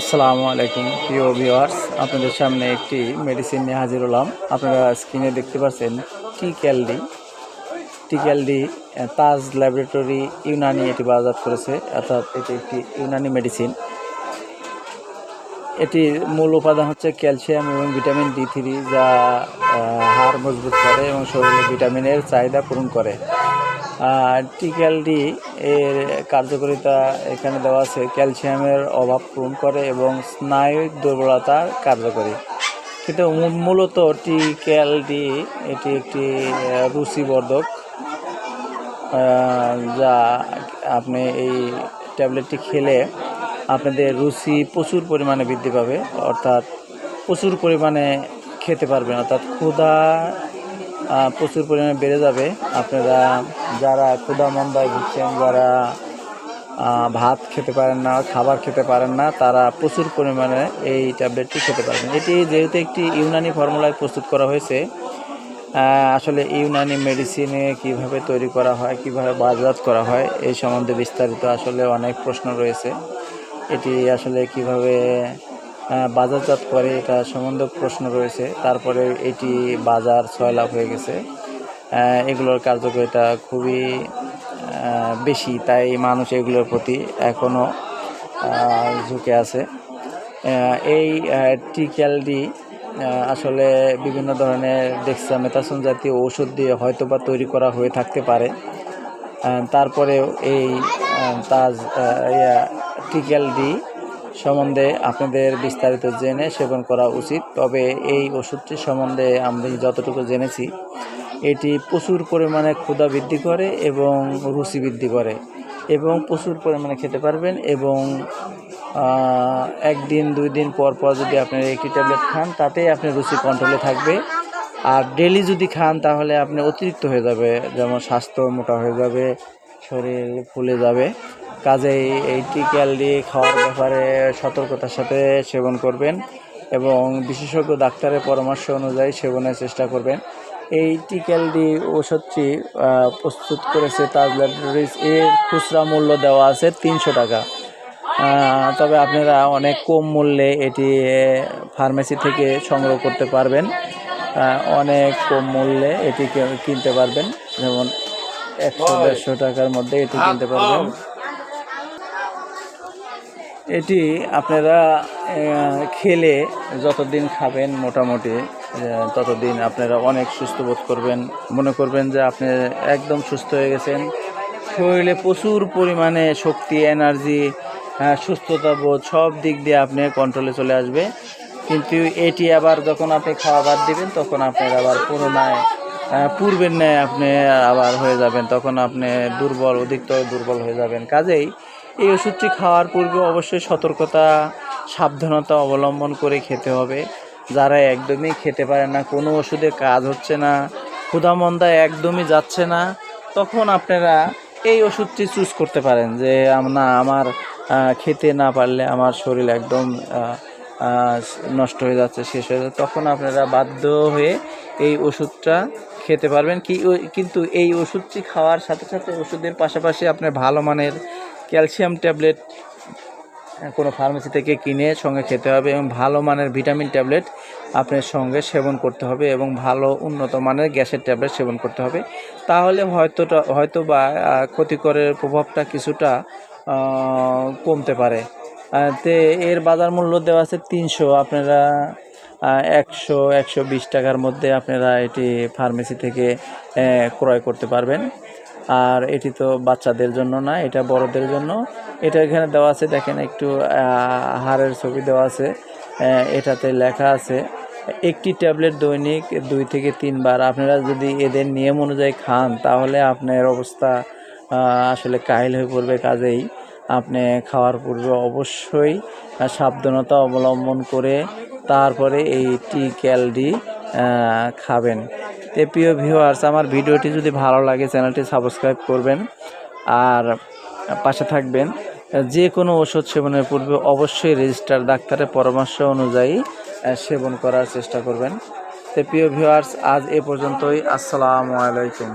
আসসালামু আলাইকুম, প্রিয় ভিউয়ার্স, আপনাদের সামনে একটি মেডিসিন নিয়ে হাজির হলাম। আপনারা স্ক্রিনে দেখতে পাচ্ছেন টি ক্যালডি টি ক্যালডি তাজ ল্যাবরেটরি ইউনানি এটি বাজার করেছে, অর্থাৎ এটি একটি ইউনানি মেডিসিন এটির মূল উপাদান হচ্ছে ক্যালসিয়াম এবং ভিটামিন ডি থ্রি, যা হাড় মজবুত করে এবং শরীরে ভিটামিনের চাহিদা পূরণ করে। টিক্যালডি এর কার্যকারিতা এখানে দেওয়া আছে। ক্যালসিয়ামের অভাব পূরণ করে এবং স্নায়ুর দুর্বলতার কার্যকরী। কিন্তু মূলত টিক্যালডি এটি একটি রুচিবর্ধক যা আপনি এই ট্যাবলেটটি খেলে আপনাদের রুচি প্রচুর পরিমাণে বৃদ্ধি পাবে। অর্থাৎ প্রচুর পরিমাণে খেতে পারবেন। অর্থাৎ ক্ষুধা প্রচুর পরিমাণে বেড়ে যাবে। আপনারা যারা ক্ষুধা মন্দায় ভুগছেন, যারা ভাত খেতে পারেন না, খাবার খেতে পারেন না, তারা প্রচুর পরিমাণে এই ট্যাবলেটটি খেতে পারবেন। এটি যেহেতু একটি ইউনানি ফর্মুলায় প্রস্তুত করা হয়েছে আসলে ইউনানি মেডিসিনে কীভাবে তৈরি করা হয়, কীভাবে বাজারজাত করা হয়, এই সম্বন্ধে বিস্তারিত আসলে অনেক প্রশ্ন রয়েছে। এটি আসলে কীভাবে বাজারজাত করে এটা সম্বন্ধে প্রশ্ন রয়েছে। তারপরে এটি বাজার ছয় লাভ হয়ে গেছে। এগুলোর কার্যকরিতা খুবই বেশি, তাই মানুষ এগুলোর প্রতি এখনও ঝুঁকে আছে। এই টিক্যালডি আসলে বিভিন্ন ধরনের ডেক্সামেথাসন জাতীয় ওষুধ দিয়ে হয়তো বা তৈরি করা হয়ে থাকতে পারে। তারপরেও এই তাজ টিক্যালডি সম্বন্ধে আপনাদের বিস্তারিত জেনে সেবন করা উচিত। তবে এই ওষুধটি সম্বন্ধে আমি যতটুকু জেনেছি, এটি প্রচুর পরিমাণে ক্ষুধা বৃদ্ধি করে এবং রুচি বৃদ্ধি করে এবং প্রচুর পরিমাণে খেতে পারবেন এবং একদিন, দুই দিন পর পর যদি আপনি একটি ট্যাবলেট খান, তাতেই আপনি রুচি কন্ট্রোলে থাকবে। আর ডেলি যদি খান, তাহলে আপনি অতিরিক্ত হয়ে যাবে, যেমন স্বাস্থ্য মোটা হয়ে যাবে, শরীর ফুলে যাবে। কাজেই এই টিক্যালডি খাওয়ার ব্যাপারে সতর্কতার সাথে সেবন করবেন এবং বিশেষজ্ঞ ডাক্তারের পরামর্শ অনুযায়ী সেবনের চেষ্টা করবেন। এই টিক্যালডি ওষুধটি প্রস্তুত করেছে তাজ ল্যাবরেটরিজ। এর খুচরা মূল্য দেওয়া আছে তিনশো টাকা। তবে আপনারা অনেক কম মূল্যে এটি ফার্মেসি থেকে সংগ্রহ করতে পারবেন। অনেক কম মূল্যে এটি কিনতে পারবেন। যেমন একশো দেড়শো টাকার মধ্যে এটি কিনতে পারবেন। এটি আপনারা খেলে যতদিন খাবেন মোটামুটি ততদিন আপনারা অনেক সুস্থ বোধ করবেন। মনে করবেন যে আপনি একদম সুস্থ হয়ে গেছেন। শরীরে প্রচুর পরিমাণে শক্তি এনার্জি সুস্থতা বোধ সব দিক দিয়ে আপনি কন্ট্রোলে চলে আসবে। কিন্তু এটি আবার যখন আপনি খাওয়া বাদ দিবেন তখন আপনার আবার আহ, পূর্বের ন্যায় আপনি আবার হয়ে যাবেন। তখন আপনি দুর্বল অধিকতর দুর্বল হয়ে যাবেন। কাজেই এই ওষুধটি খাওয়ার পূর্বে অবশ্যই সতর্কতা, সাবধানতা অবলম্বন করে খেতে হবে। যারা একদমই খেতে পারে না, কোনো ওষুধে কাজ হচ্ছে না, ক্ষুধামন্দা একদমই যাচ্ছে না, তখন আপনারা এই ওষুধটি চুজ করতে পারেন যে না, আমার খেতে না পারলে আমার শরীর একদম নষ্ট হয়ে যাচ্ছে, শেষ হয়ে যাচ্ছে। তখন আপনারা বাধ্য হয়ে এই ওষুধটা খেতে পারবেন। কি কিন্তু এই ওষুধটি খাওয়ার সাথে সাথে ওষুধের পাশাপাশি আপনার ভালো মানের ক্যালসিয়াম ট্যাবলেট কোনো ফার্মেসি থেকে কিনে সঙ্গে খেতে হবে এবং ভালো মানের ভিটামিন ট্যাবলেট আপনার সঙ্গে সেবন করতে হবে এবং ভালো উন্নত মানের গ্যাসের ট্যাবলেট সেবন করতে হবে। তাহলে হয়তোটা হয়তো বা ক্ষতিকরের প্রভাবটা কিছুটা কমতে পারে। তে এর বাজার মূল্য দেওয়া আছে তিনশো। আপনারা একশো একশো বিশ টাকার মধ্যে আপনারা এটি ফার্মেসি থেকে ক্রয় করতে পারবেন। আর এটি তো বাচ্চাদের জন্য না, এটা বড়দের জন্য। এটা এখানে দেওয়া আছে, দেখেন একটু হাড়ের ছবি দেওয়া আছে। এটাতে লেখা আছে, একটি ট্যাবলেট দৈনিক দুই থেকে তিনবার। আপনারা যদি এদের নিয়ম অনুযায়ী খান, তাহলে আপনার অবস্থা আসলে কাহিল হয়ে পড়বে কাজেই। আপনি খাওয়ার পূর্বে অবশ্যই সাবধানতা অবলম্বন করে তারপরে এই টি ক্যালডি খাবেন। তে প্রিয় ভিউয়ার্স, আমার ভিডিওটি যদি ভালো লাগে, চ্যানেলটি সাবস্ক্রাইব করবেন আর পাশে থাকবেন। যে কোনো ওষুধ সেবনের পূর্বে অবশ্যই রেজিস্টার ডাক্তারের পরামর্শ অনুযায়ী সেবন করার চেষ্টা করবেন। তো প্রিয় ভিউয়ার্স, আজ এ পর্যন্তই। আসসালামু আলাইকুম।